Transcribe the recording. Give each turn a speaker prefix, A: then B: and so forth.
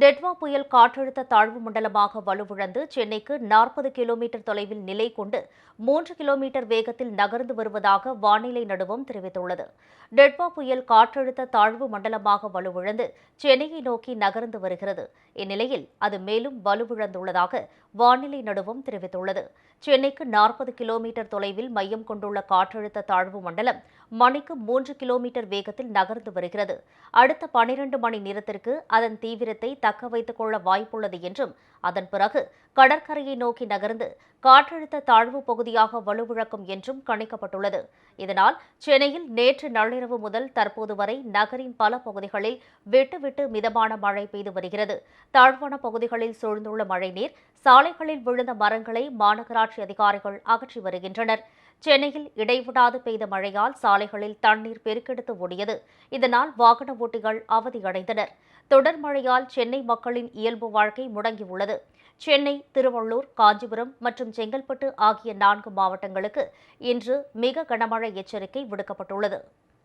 A: டெட்வா புயல் காற்றழுத்த தாழ்வு மண்டலமாக வலுவிழந்து சென்னைக்கு நாற்பது கிலோமீட்டர் தொலைவில் நிலை கொண்டு மூன்று கிலோமீட்டர் வேகத்தில் நகர்ந்து வருவதாக வானிலை நடுவம் தெரிவித்துள்ளது. டெட்வா புயல் காற்றழுத்த தாழ்வு மண்டலமாக வலுவிழந்து சென்னையை நோக்கி நகர்ந்து வருகிறது. இந்நிலையில் அது மேலும் வலுவிழந்துள்ளதாக வானிலை நடுவம் தெரிவித்துள்ளது. சென்னைக்கு நாற்பது கிலோமீட்டர் தொலைவில் மையம் கொண்டுள்ள காற்றழுத்த தாழ்வு மண்டலம் மணிக்கு மூன்று கிலோமீட்டர் வேகத்தில் நகர்ந்து வருகிறது. அடுத்த பனிரண்டு மணி நேரத்திற்கு அதன் தீவிரத்தை தக்க வைத்துக் கொள்ள வாய்ப்புள்ளது என்றும் அதன் பிறகு கடற்கரையை நோக்கி நகர்ந்து காற்றழுத்த தாழ்வு பகுதியாக வலுவிழக்கும் என்றும் கணிக்கப்பட்டுள்ளது. இதனால் சென்னையில் நேற்று நள்ளிரவு முதல் தற்போது வரை நகரின் பல பகுதிகளில் விட்டுவிட்டு மிதமான மழை பெய்து வருகிறது. தாழ்வான பகுதிகளில் சூழ்ந்துள்ள மழைநீர் சாலைகளில் விழுந்த மரங்களை மாநகராட்சி அதிகாரிகள் அகற்றி வருகின்றனர். சென்னையில் இடைவிடாது பெய்த மழையால் சாலை சாலைகளில் தண்ணீர் பெருக்கெடுத்து ஓடியது. இதனால் வாகன ஓட்டிகள் அவதியடைந்தனர். தொடர் மழையால் சென்னை மக்களின் இயல்பு வாழ்க்கை முடங்கியுள்ளது. சென்னை திருவள்ளூர் காஞ்சிபுரம் மற்றும் செங்கல்பட்டு ஆகிய நான்கு மாவட்டங்களுக்கு இன்று மிக கனமழை எச்சரிக்கை விடுக்கப்பட்டுள்ளது.